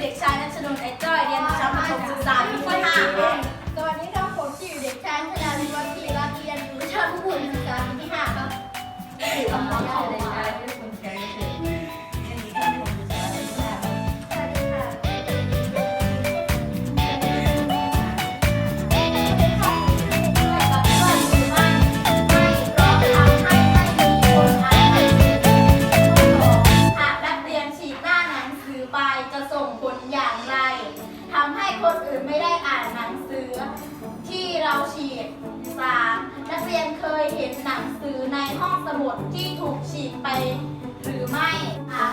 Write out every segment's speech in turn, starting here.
เด็กชายนัชนนท์ไอจ้อย เรียนชั้นประถมศึกษาปีที่ห้าตอนนี้เราผมอยู่เด็กชายชนาลิวัฒน์รัตน์เรียนอยู่ชั้นประถมศึกษาปีที่ห้าครับ บหนังสือในห้องสมุดที่ถูกฉีกไปหรือไม่ค่ะ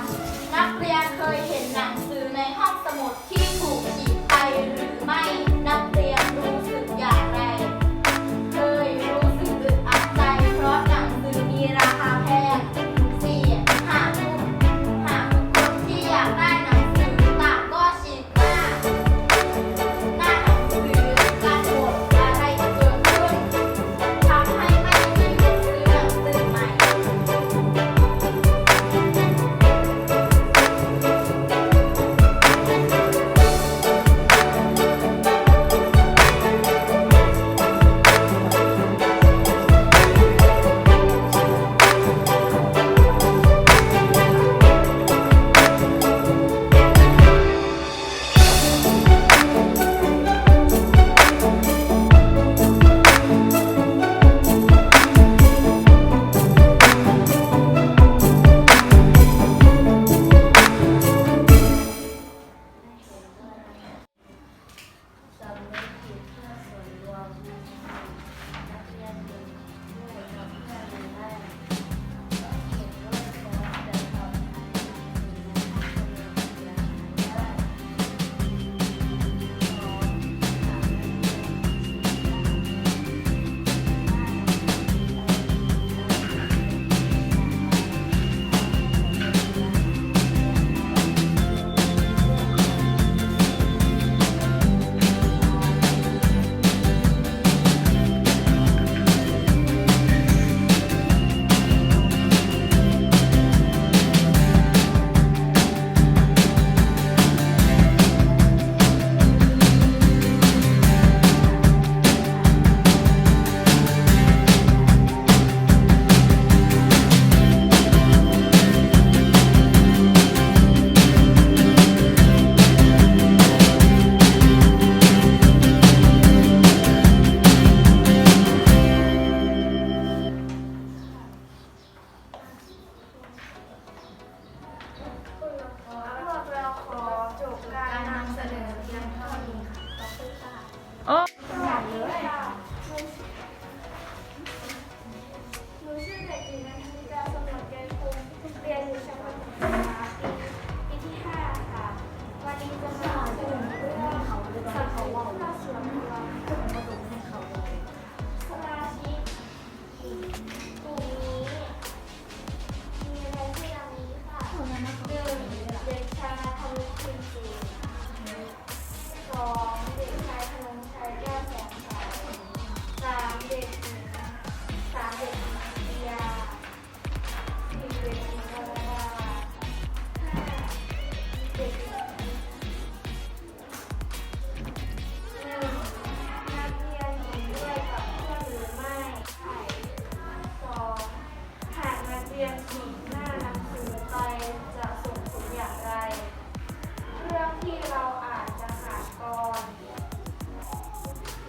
ื่องที่เราอาจจะขาดก่อน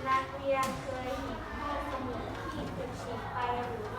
นักเรียนเคยเห็นห้องสมุดที่ถูกฉีกไปหรือ